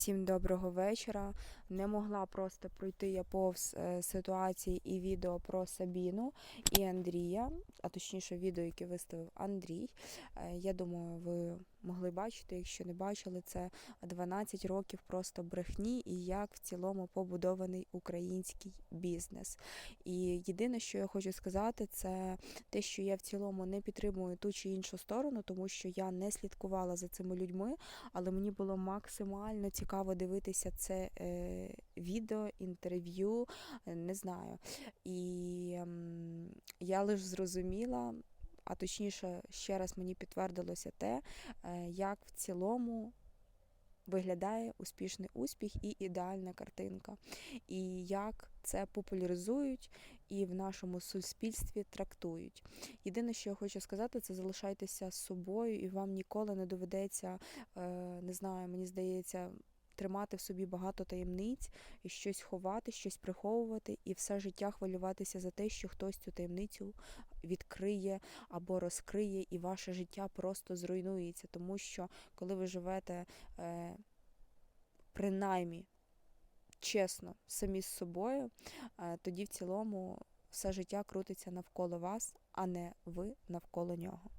Всім доброго вечора. Не могла просто пройти я повз е, ситуації і відео про Сабіну і Андрія, а точніше відео, яке виставив Андрій. Е, Я думаю, ви могли бачити, якщо не бачили, це 12 років просто брехні і як в цілому побудований український бізнес. І єдине, що я хочу сказати, це те, що я в цілому не підтримую ту чи іншу сторону, тому що я не слідкувала за цими людьми, але мені було максимально цікаво дивитися це е, відео, інтерв'ю, е, не знаю. І ем, я лише зрозуміла, а точніше, ще раз мені підтвердилося те, е, як в цілому. Виглядає успішний успіх і ідеальна картинка, і як це популяризують і в нашому суспільстві трактують. Єдине, що я хочу сказати, це залишайтеся з собою, і вам ніколи не доведеться, не знаю, мені здається, тримати в собі багато таємниць і щось ховати, щось приховувати, і все життя хвилюватися за те, що хтось цю таємницю відкриє або розкриє, і ваше життя просто зруйнується. Тому що коли ви живете е, принаймні чесно самі з собою, е, тоді в цілому все життя крутиться навколо вас, а не ви навколо нього.